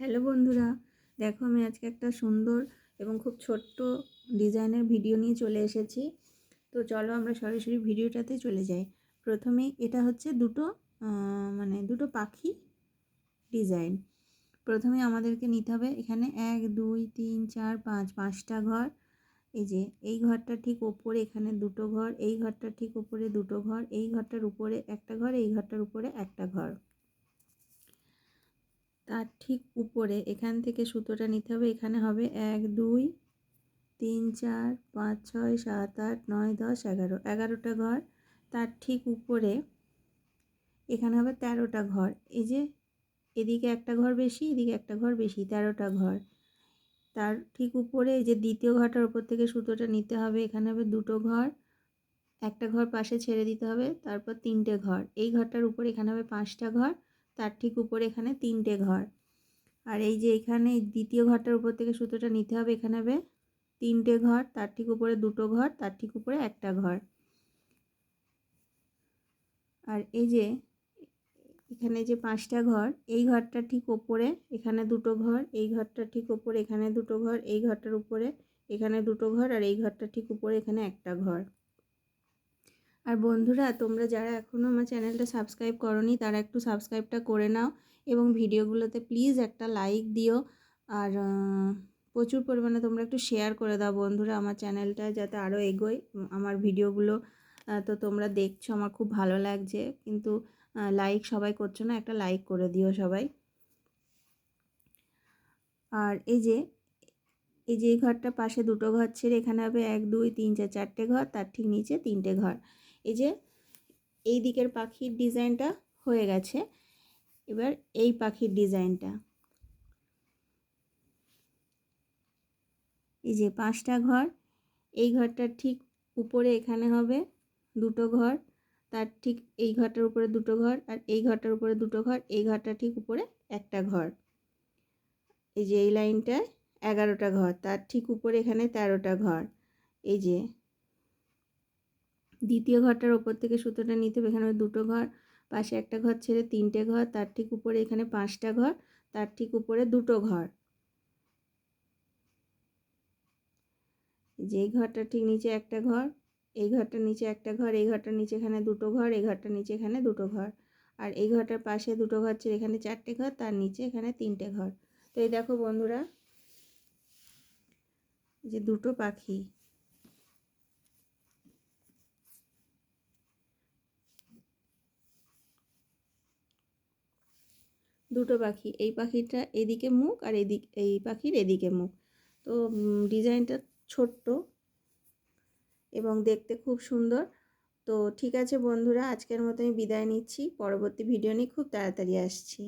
Hello বন্ধুরা, দেখো আমি আজকে একটা সুন্দর এবং খুব ছোট্ট ডিজাইনের ভিডিও নিয়ে চলে এসেছি। তো চলো আমরা সরাসরি ভিডিওটাতে চলে যাই। প্রথমে এটা হচ্ছে দুটো মানে দুটো পাখি ডিজাইন। প্রথমে আমাদেরকে নিতে হবে এখানে এক, দুই, তিন, চার, পাঁচ, পাঁচটা ঘর। এই যে, এই ঘরটা ঠিক ওপরে এখানে দুটো ঘর, এই ঘরটা ঠিক ওপরে দুটো ঘর, এই ঘরটার উপরে একটা ঘর, এই ঘরটার উপরে একটা ঘর। তার ঠিক উপরে, এখান থেকে সুতোটা নিতে হবে, এখানে হবে এক, দুই, তিন, চার, পাঁচ, ছয়, সাত, আট, নয়, দশ, এগারো। এগারোটা ঘর, তার ঠিক উপরে, এখানে হবে তেরোটা ঘর। এই যে, এদিকে একটা ঘর বেশি, এদিকে একটা ঘর বেশি, তেরোটা ঘর। তার ঠিক উপরে যে দ্বিতীয় ঘরটার উপর থেকে সুতোটা নিতে হবে, এখানে হবে দুটো ঘর। একটা ঘর পাশে ছেড়ে দিতে হবে, তারপর তিনটে ঘর। এই ঘরটার উপর এখানে হবে পাঁচটা ঘর। তার ঠিক উপরে এখানে তিনটে ঘর। আর এই যে এখানে দ্বিতীয় ঘরটার উপর থেকে সুতোটা নিতে হবে, এখানে হবে তিনটে ঘর, তার ঠিক উপরে দুটো ঘর, তার ঠিক উপরে একটা ঘর। আর এই যে এখানে যে পাঁচটা ঘর, এই ঘরটা ঠিক ওপরে এখানে দুটো ঘর, এই ঘরটা ঠিক ওপরে এখানে দুটো ঘর, এই ঘরটার উপরে এখানে দুটো ঘর, আর এই ঘরটা ঠিক উপরে এখানে একটা ঘর। আর বন্ধুরা, তোমরা যারা এখনও আমার চ্যানেলটা সাবস্ক্রাইব করনি, তারা একটু সাবস্ক্রাইবটা করে নাও এবং ভিডিওগুলোতে প্লিজ একটা লাইক দিও। আর প্রচুর পরিমাণে তোমরা একটু শেয়ার করে দাও বন্ধুরা আমার চ্যানেলটা যাতে আরও এগোয়। আমার ভিডিওগুলো তো তোমরা দেখছ, আমার খুব ভালো লাগছে। কিন্তু লাইক সবাই করছ না, একটা লাইক করে দিও সবাই। আর এই যে এই যে ঘরটা পাশে দুটো ঘর, ছেড়ে এখানে হবে এক, দুই, তিন, চার, চারটে ঘর, তার ঠিক নিচে তিনটে ঘর। এই যে এই দিকের পাখির ডিজাইনটা হয়ে গেছে। এবার এই পাখির ডিজাইনটা। এই যে পাঁচটা ঘর, এই ঘরটার ঠিক উপরে এখানে হবে দুটো ঘর, তার ঠিক এই ঘরটার উপরে দুটো ঘর আর এই ঘরটার উপরে দুটো ঘর, এই ঘরটা ঠিক উপরে একটা ঘর। এই যে এই লাইনটায় এগারোটা ঘর, তার ঠিক উপরে এখানে তেরোটা ঘর। এই যে দ্বিতীয় ঘরটার ওপর থেকে সুতোটা নিতে হবে। এখানে দুটো ঘর, পাশে একটা ঘর ছেড়ে তিনটে ঘর, তার ঠিক উপরে এখানে পাঁচটা ঘর, তার ঠিক উপরে দুটো ঘর। যে ঘরটা ঠিক নিচে একটা ঘর, এই ঘরটার নিচে একটা ঘর, এই ঘরটার নিচে এখানে দুটো ঘর, এই ঘরটার নিচে এখানে দুটো ঘর। আর এই ঘরটার পাশে দুটো ঘর ছেড়ে এখানে চারটে ঘর, তার নিচে এখানে তিনটে ঘর। তো এই দেখো বন্ধুরা, যে দুটো পাখি দুটো পাখি, এই পাখিটা এদিকে মুখ আর এদিক, এই পাখির এদিকে মুখ। তো ডিজাইনটা ছোট্ট এবং দেখতে খুব সুন্দর। তো, ঠিক আছে বন্ধুরা, আজকের মতো আমি বিদায় নিচ্ছি। পরবর্তী ভিডিও নিয়ে খুব তাড়াতাড়ি আসছি।